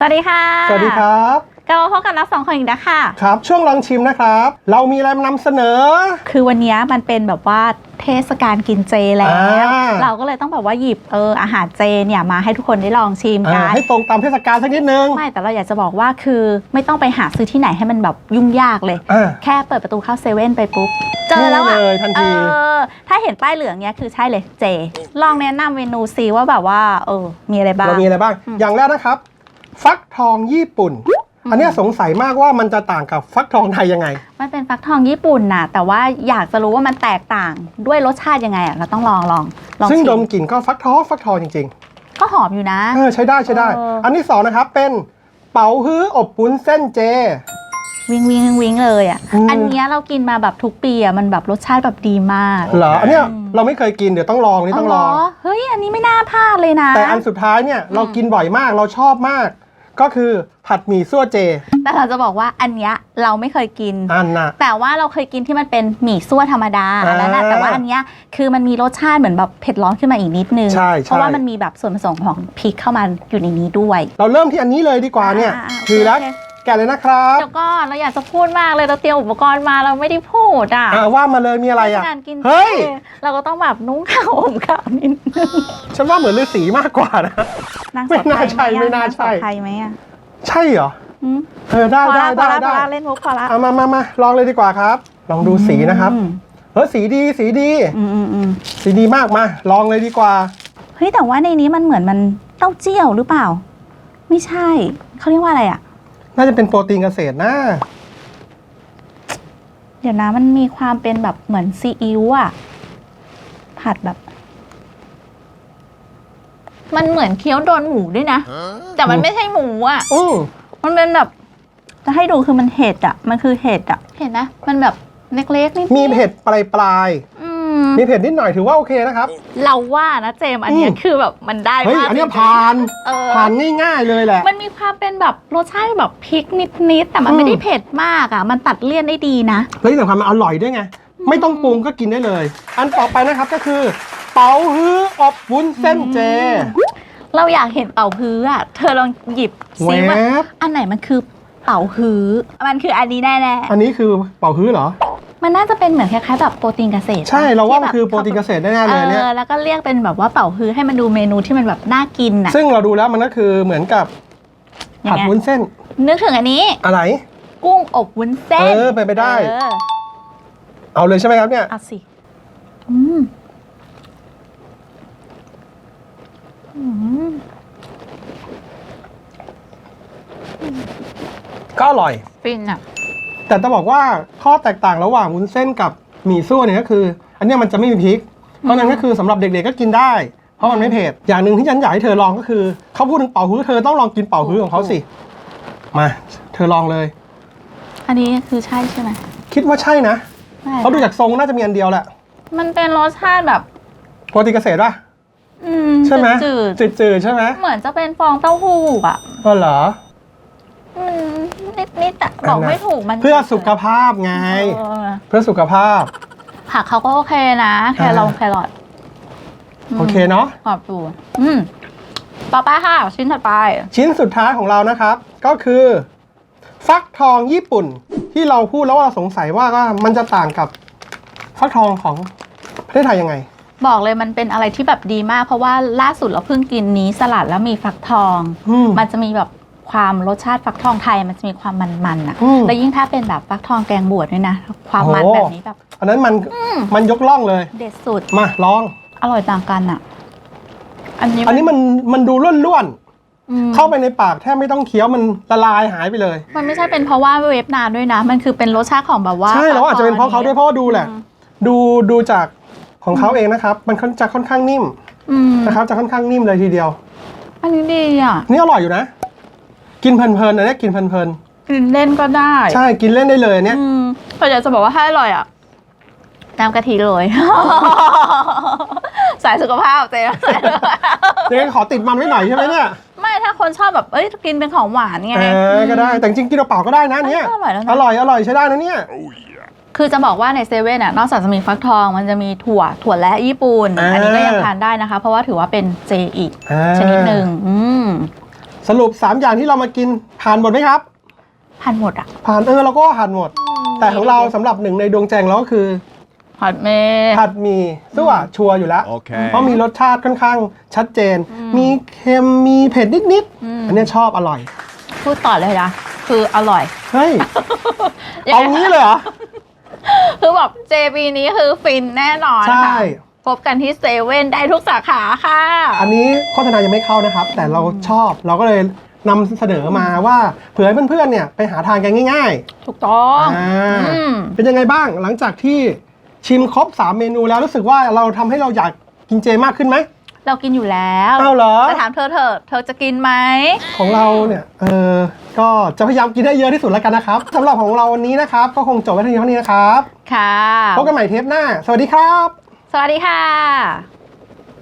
สวัสดีค่ะ สวัสดีครับกลับมาพบกับเราสองคนอีกแล้วค่ะครับ ช่วงลองชิมนะครับ เรามีอะไรมานำเสนอ คือวันนี้มันเป็นแบบว่าเทศกาลกินเจแล้ว อ่า เราก็เลยต้องแบบว่าหยิบเอออาหารเจเนี่ยมาให้ทุกคนได้ลองชิมอ่ากันให้ตรงตามเทศกาลสักนิดนึงไม่แต่เราอยากจะบอกว่าคือไม่ต้องไปหาซื้อที่ไหนให้มันแบบยุ่งยากเลย อ่า แค่เปิดประตูเข้าเซเว่นไปปุ๊บ เจอแล้วนี่อะเลยทันที เออถ้าเห็นป้ายเหลืองเนี้ยคือใช่เลยเจ ลองแนะนำเมนูซีว่าแบบว่าเออมีอะไรบ้าง เรามีอะไรบ้าง อืม อย่างแรกนะครับ ฟักทองญี่ปุ่น อันเนี้ยสงสัยมากว่ามันจะต่างกับฟักทองไทยยังไง มันเป็นฟักทองญี่ปุ่นน่ะ แต่ว่าอยากจะรู้ว่ามันแตกต่างด้วยรสชาติยังไงอะเราต้องลองลองลองซึ่งชิดมมกลิ่นก็ฟักทองฟักทองจริงก็หอมอยู่นะ ๆเออใช้ได้ใช้ได้ เอออั อันที่สองนะครับเป็นเป๋าฮื้ออบปุ้นเส้นเจ วิงวิงวิงวิงเลยอะอืม อันเนี้ยเรากินมาแบบทุกปีอะมันแบบรสชาติแบบดีมากเหรออันเนี้ยอืมเราไม่เคยกินเดี๋ยวต้องลองนี่ต้องลองเหรเฮ้ยอันนี้ไม่น่าพลาดเลยนะ แต่อันสุดท้ายเนี่ยเรากินบ่อยมากเราชอบมาก ก็คือผัดหมี่ซั่วเจ แต่เราจะบอกว่าอันเนี้ยเราไม่เคยกิน อันน่ะ แต่ว่าเราเคยกินที่มันเป็นหมี่ซั่วธรรมดาอ่าแล้วนะแต่ว่าอันเนี้ยคือมันมีรสชาติเหมือนแบบเผ็ดร้อนขึ้นมาอีกนิดนึง ใช่ใช่ เพราะว่ามันมีแบบส่วนผสมของพริกเข้ามาอยู่ในนี้ด้วย เราเริ่มที่อันนี้เลยดีกว่าเนี่ย อ่าๆโอเคคือแล้วโอเค แกะเลยนะครับเดี๋ยวก่อนเราอยากจะพูดมากเลยเราเตรียมอุปกรณ์มาเราไม่ได้พูดอะอ่าว่ามาเลยมีอะไรอะเทศกาลกินเฮ้ยเจเราก็ต้องแบบนุ่งขาวห่มขาวนิดนึงฉันว่าเหมือนฤาษีมากกว่านะ นางไม่สาวน่าไทยใช่หไม่น่าางสวใช่ ไทยไหมอะใช่เหรออืมเออได้พอได้ละพอได้ละพอได้ละเล่นมุกพอละเอามามามาลองเลยดีกว่าครับ ลองดูสีนะครับ อืมเฮ้ยสีดีสีดี อืมอืมอืมสีดีมากมา ลองเลยดีกว่า เฮ้ยแต่ว่าในนี้มันเหมือนมันเต้าเจี้ยวหรือเปล่า ไม่ใช่เขาเรียกว่าอะไรอะ น่าจะเป็นโปรตีนเกษตรนะเดี๋ยวนะมันมีความเป็นแบบเหมือนซีอิ๊วอะผัดแบบ มันเหมือนเคี้ยวโดนหมูด้วยนะ แต่มันไม่ใช่หมูอะอือมันเป็นแบบ จะให้ดูคือมันเห็ดอะมันคือเห็ดอะเห็นนะ มันแบบเล็กๆนิดๆมีเผ็ดปลายปลายอื มๆมีเผ็ดนิดหน่อยถือว่าโอเคนะครับ เราว่านะเจมส์อันเนี้ยอืม คือแบบมันได้เฮ้ยมากอันเนี้ยจริงๆผ่านเออ ผ่านง่ายๆเลยแหละ มันมีความเป็นแบบรสชาติแบบพริกนิดๆแต่มันอืม ไม่ได้เผ็ดมากอะ มันตัดเลี่ยนได้ดีนะ แล้วที่สำคัญมันอร่อยด้วยไง ไม่ต้องปรุงก็กินได้เลย อันต่อไปนะครับก็คือ เป๋าฮื้ออบวุ้นเส้นเจเราอยากเห็นเป่าฮื้ออะ เธอลองหยิบแวซิว่าบอันไหนมันคือ เป่าฮื้อ มันคืออันนี้แน่อันนี้คือเป๋าฮื้อเหรอ ๆมันน่าจะเป็นเหมือนคล้ายๆแบบโปรตีนเกษตรใช่เราว่ามันที่แบบคือโปรตีนเกษตรแน่ๆเลยเนี่ย เออแล้วก็เรียกเป็นแบบว่าเป่าฮื้อให้มันดูเมนูที่มันแบบน่ากินอะซึ่งเราดูแล้วมันก็คือเหมือนกับยังผัดไงวุ้นเส้นนึกถึงอันนี้ อะไร กุ้งอบวุ้นเส้นเออเป็นไปได้ เออเอาเลยใช่ไหมครับเนี่ย เอาสิอืมอืม ก็อร่อย ฟินอะ แต่จะบอกว่าข้อแตกต่างระหว่างวุ้นเส้นกับหมี่ซั่วเนี่ยก็คือ อันเนี้ยมันจะไม่มีพริก เพราะฉะนั้นก็คือสำหรับเด็กๆก็กินได้ เพราะมันไม่เผ็ดอย่างหนึ่งที่ฉันอยากให้เธอลองก็คือเขาพูดถึงเป่าฮื้อเธอต้องลองกินเป่าฮื้อของเขาสิมา เธอลองเลย อันนี้คือใช่ใช่ไหมคิดว่าใช่นะใช่เขาดูจากทรงน่าจะมีอันเดียวแหละมันเป็นรสชาติแบบ โปรตีนเกษตรป่ะอืมใช่ไหมจืดจืดๆใช่ไหมๆเหมือนจะเป็นฟองเต้าหู้อะ ก็เหรออืม นิดๆอะบอกไม่ถูกมันเพื่อสุขภาพไง เออเพื่อสุขภาพ ผักเขาก็โอเคนะแครอทแครอทมโอเคเนาะขอบดูอืมต่อไปค่ะ ชิ้นถัดไป ชิ้นสุดท้ายของเรานะครับ ก็คือ ฟักทองญี่ปุ่น ที่เราพูดแล้วว่าเราสงสัยว่าก็มันจะต่างกับฟักทองของประเทศไทยยังไง บอกเลยมันเป็นอะไรที่แบบดีมาก เพราะว่าล่าสุดเราเพิ่งกินนี้สลัดแล้วมีฟักทอง อืม มันจะมีแบบ ความรสชาติฟักทองไทยมันจะมีความมันๆอะ อืม แล้วยิ่งถ้าเป็นแบบฟักทองแกงบวชด้วยนะ ความมันโอ้แบบนี้แบบ อันนั้นมันอืมมันยกล่องเลย เด็ดสุด มาลอง อร่อยต่างกันอะ อันนี้อันนี้มันมันดูล้วนอืม ๆเข้าไปในปากแทบไม่ต้องเคี้ยวมันละลายหายไปเลย มันไม่ใช่เป็นเพราะว่าเวฟนานด้วยนะ มันคือเป็นรสชาติของแบบว่าใช่แล้วอาจจะเป็นเพราะเขาด้วยเพราะว่าดูแหละอืมดูดูจากของเขาเองนะครับ มันค่อนจะค่อนข้างนิ่มอืมนะครับจะค่อนข้างนิ่มเลยทีเดียว อันนี้ดีอะ นี่อร่อยอยู่นะ กินเพลินๆอันเนี้ยกินเพลินกินเล่นก็ได้ๆใช่กินเล่นได้เลยอันเนี้ยอืมแต่อยากจะบอกว่าถ้าอร่อยอะน้ำกะทิเลย สายสุขภาพเจ๊สายสุขภาพยังไงขอติดมันไว้หน่อยใช่ไหมเนี่ยไม่ถ้าคนชอบแบบเอ้ยกินเป็นของหวานไง เออก็ได้แต่จริงๆกินเปล่าๆก็ได้นะเนี่ยก็อร่อยแล้วนะ อร่อยอร่อยใช้ได้นะเนี่ย คือจะบอกว่าในเซเว่นอะนอกจากจะมีฟักทองมันจะมีถั่วถั่วและญี่ปุ่น อ่า อันนี้ก็ยังทานได้นะคะ เพราะว่าถือว่าเป็นเจอีก อ่าชนิดหนึ่งอืม สรุป 3 อย่างที่เรามากินผ่านหมดไหมครับ พันหมดอะผ่านเออเราก็ผ่านหมด แต่ของเราสำหรับหนึ่งในดวงใจของเราก็คือ ผัดเมย์ ผัดหมี่ซั่วชัวร์อยู่แล้ว Okay. เพราะมีรสชาติค่อนข้างชัดเจนอืมมีเค็มมีเผ็ดนิดอืม ๆอันเนี้ยชอบอร่อย พูดต่อเลยนะ คืออร่อยเฮ้ยยังเอาไงงี้เลยเหรอ คือแบบเจปีนี้คือฟินแน่นอนใช่ ค่ะ พบกันที่เซเว่นได้ทุกสาขาค่ะ อันนี้โฆษณายังไม่เข้านะครับ แต่เราชอบเราก็เลยนำเสนอมาว่าเผื่อให้เพื่อนๆเนี่ยไปหาทานกันง่ายถูกต้องๆอ่าอืมเป็นยังไงบ้างหลังจากที่ชิมครบ 3 เมนูแล้วรู้สึกว่าเราทำให้เราอยากกินเจมากขึ้นไหมเรากินอยู่แล้วเอาเหรอ แต่ถามเธอเถอะเธอจะกินไหม ของเราเนี่ย เออก็จะพยายามกินให้เยอะที่สุดแล้วกันนะครับสำหรับของเราวันนี้นะครับ ก็คงจบไว้เท่านี้เท่านี้นะครับ ค่ะ พบกันใหม่เทปหน้า สวัสดีครับ สวัสดีค่ะ